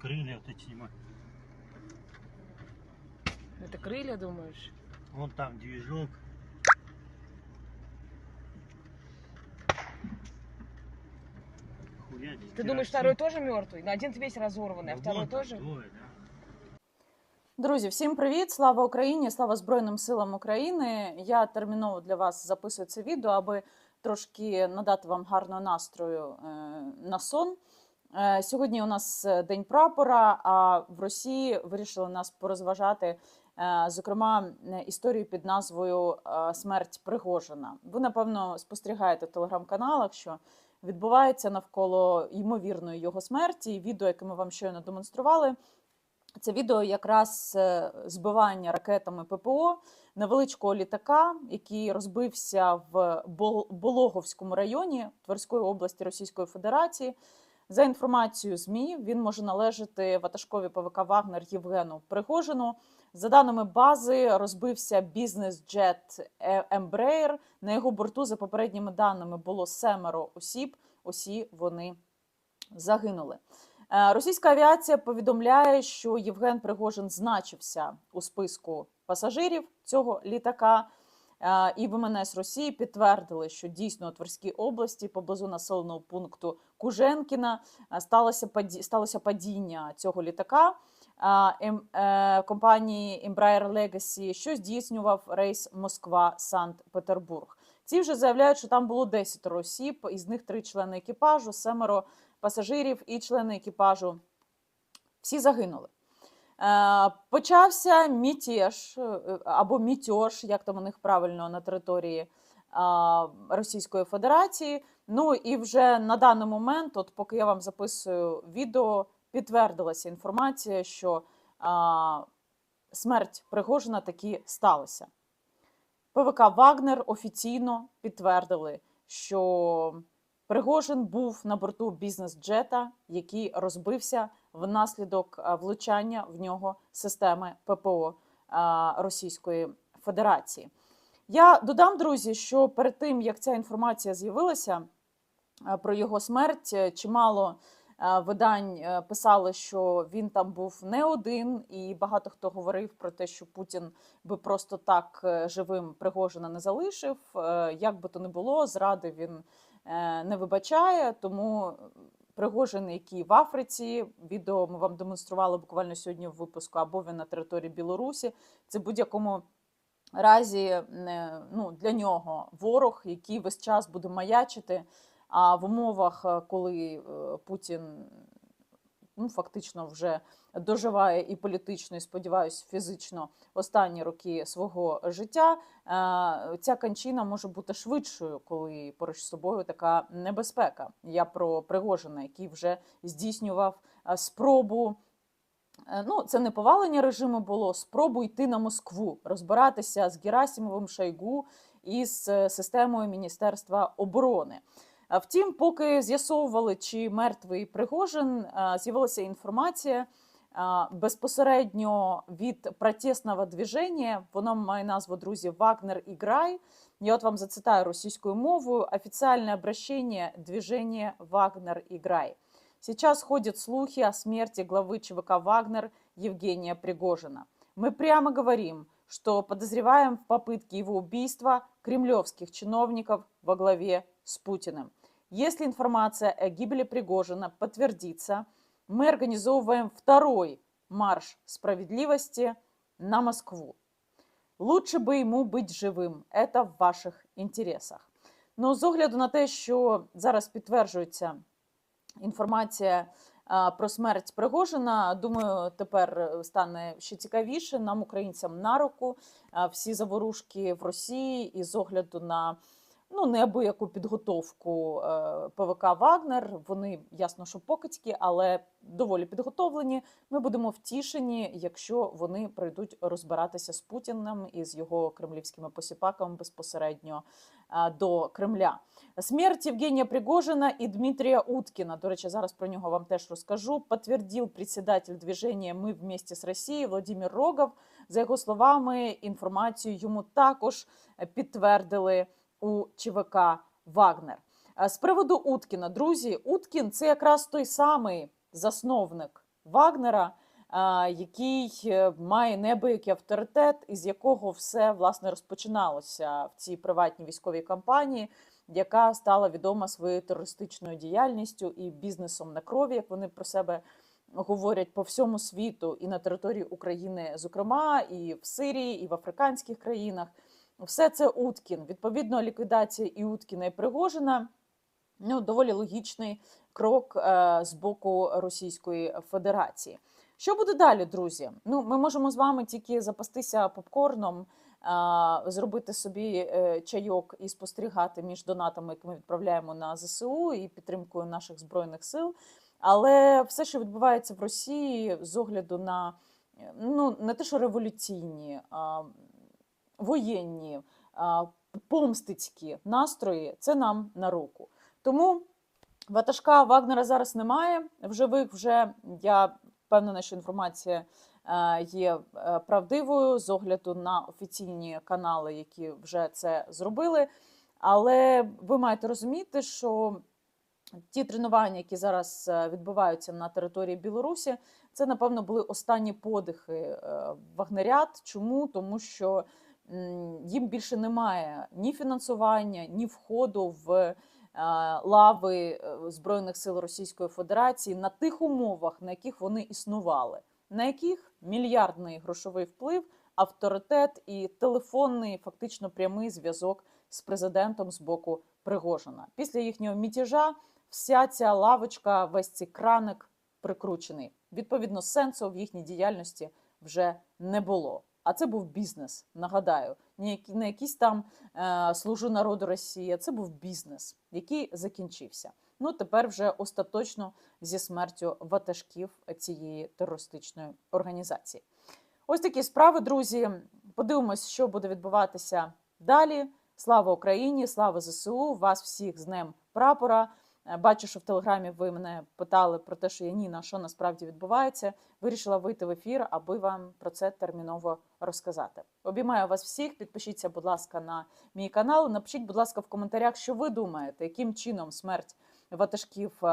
крылья вот эти снимать. Это крылья, думаешь? Вон там движок. Хуя, Ты думаешь, второй тоже мертвый? На один весь разорванный, а Ну, второй вон там тоже? двое, да. Друзі, всім привіт! Слава Україні! Слава Збройним силам України! Я терміново для вас записую це відео, аби трошки надати вам гарного настрою е, на сон. Е, Сьогодні у нас е, день прапора. А в Росії вирішили нас порозважати, е, зокрема, історію під назвою Смерть Пригожина. Ви напевно спостерігаєте в телеграм-каналах, що відбувається навколо ймовірної його смерті. Відео, яке ми вам щойно демонстрували. Це відео якраз збивання ракетами ППО невеличкого літака, який розбився в Бол- Болоховському районі Тверської області Російської Федерації. За інформацією ЗМІ, він може належати ватажкові ПВК Вагнер Євгену Пригожину. За даними бази, розбився бізнес-джет Е- Embraer. На його борту, за попередніми даними, було семеро осіб. Усі вони загинули. Е, Російська авіація повідомляє, що Євген Пригожин значився у списку пасажирів цього літака. Е, І в МНС Росії підтвердили, що дійсно у Тверській області поблизу населеного пункту Куженкіна е, сталося сталося падіння цього літака. е, ем- е, Компанії Embraer Legacy, що здійснював рейс Москва-Санкт-Петербург. Ці вже заявляють, що там було 10 осіб, із них три члени екіпажу, семеро пасажирів і члени екіпажу. Всі загинули. Почався мятеж е, або мітьош, як там у них правильно на території Російської Федерації. Ну і вже на даний момент, от поки я вам записую відео, підтвердилася інформація, що а, смерть Пригожина таки сталася. ПВК Вагнер офіційно підтвердили, що Пригожин був на борту бізнес-джета, який розбився внаслідок влучання в нього системи ППО а, Російської Федерації. Я додам, друзі, що перед тим як ця інформація з'явилася про його смерть, е, чимало е, видань е, писали, що він там був не один, і багато хто говорив про те, що Путін би просто так е, живим Пригожина не залишив. Е, Як би то не було, зради він е, не вибачає, тому Пригожин, який в Африці, відео ми вам демонстрували буквально сьогодні в випуску, або він на території Білорусі. Це будь-якому разі е, ну, для нього ворог, який весь час буде маячити. А в умовах, е, коли е, Путін ну, фактично вже доживає і політично, і сподіваюся, фізично останні роки свого життя, ця кончина може бути швидшою, коли поруч з собою така небезпека. Я про Пригожина, який вже здійснював спробу. Е, Ну, це не повалення режиму було спробу йти на Москву, розбиратися з Герасимовим Шойгу і з е, системою Міністерства оборони. Втім, поки з'ясовували, чи мертвий Пригожин, е, з'явилася інформація безпосередньо від протестного движення. Воно має назву друзі Вагнер Іграй. Я от вам зацитаю російською мовою официальное обращение движения Вагнер Играй. Сейчас ходят слухи о смерти главы ЧВК Вагнер Евгения Пригожина. Мы прямо говорим, что подозреваем в попытке его убийства кремлевских чиновников во главе с Путиным. Если информация о гибели Пригожина подтвердится, мы организовываем второй марш справедливости на Москву. Лучше би йому бути живим. Це в ваших інтересах. Ну, з огляду на те, що зараз підтверджується інформація про смерть Пригожина, думаю, тепер е, стане ще цікавіше нам, українцям, на руку. Всі заворушки в Росії і з огляду на ну, неабияку підготовку е, ПВК Вагнер. Вони ясно, що покидьки, але доволі підготовлені. Ми будемо втішені, якщо вони прийдуть розбиратися з Путіним і з його кремлівськими посіпаками безпосередньо до Кремля. Смерть Євгенія Пригожина і Дмитрія Уткіна. До речі, зараз про нього вам теж розкажу. Підтвердив председатель движения «Мы вместе з Росією» Владимир Рогов. За його словами, інформацію йому також підтвердили у ЧВК Вагнер. Е, З приводу Уткіна, друзі, Уткін це якраз той самий засновник Вагнера, який е, має неабиякий авторитет, із якого все власне розпочиналося в цій приватній військовій кампанії, яка стала відома своєю терористичною діяльністю і бізнесом на крові, як вони про себе говорять по всьому світу, і на території України, зокрема, і в Сирії, і в африканських країнах. Все це Уткін. Відповідно, ліквідація і Уткіна і Пригожина ну, доволі логічний крок е, з боку Російської Федерації. Що буде далі, друзі? Ну, ми можемо з вами тільки запастися попкорном, е, зробити собі е, чайок і спостерігати між донатами, які ми відправляємо на ЗСУ і підтримкою наших збройних сил. Але все, що відбувається в Росії, з огляду на ну не те, що революційні, а воєнні, помстицькі настрої, це нам на руку. Тому ватажка Вагнера зараз немає. В живих вже я впевнена, що інформація є е, правдивою з огляду на офіційні канали, які вже це зробили. Але ви маєте розуміти, що ті тренування, які зараз е, відбуваються на території Білорусі, це напевно були останні подихи е, вагнерят. Чому? Тому що їм більше немає ні фінансування, ні входу в е, лави е, Збройних сил Російської Федерації на тих умовах, на яких вони існували, на яких мільярдний грошовий вплив, авторитет і телефонний, фактично прямий зв'язок з президентом з боку Пригожина. Після їхнього мятежа вся ця лавочка, весь цей краник прикручений. Відповідно, сенсу в їхній діяльності вже не було. А це був бізнес. Нагадаю, не якийсь там е, служу народу Росії. а Це був бізнес, який закінчився. Ну тепер вже остаточно зі смертю ватажків цієї терористичної організації. Ось такі справи, друзі. Подивимось, що буде відбуватися далі. Слава Україні! Слава ЗСУ! Вас всіх з Днем прапора. Е, Бачу, що в телеграмі ви мене питали про те, що я Ніна, що насправді відбувається. Вирішила вийти в ефір, аби вам про це терміново розказати. Обіймаю вас всіх. Підпишіться, будь ласка, на мій канал. Напишіть, будь ласка, в коментарях, що ви думаєте, яким чином смерть ватажків е,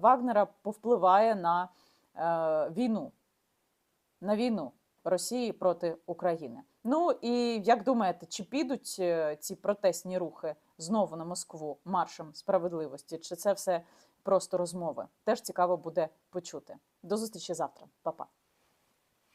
Вагнера повпливає на е, війну, на війну Росії проти України. Ну і як думаєте, чи підуть е, ці протестні рухи знову на Москву маршем справедливості? Чи це все просто розмови? Теж цікаво буде почути. До зустрічі завтра, Па-па.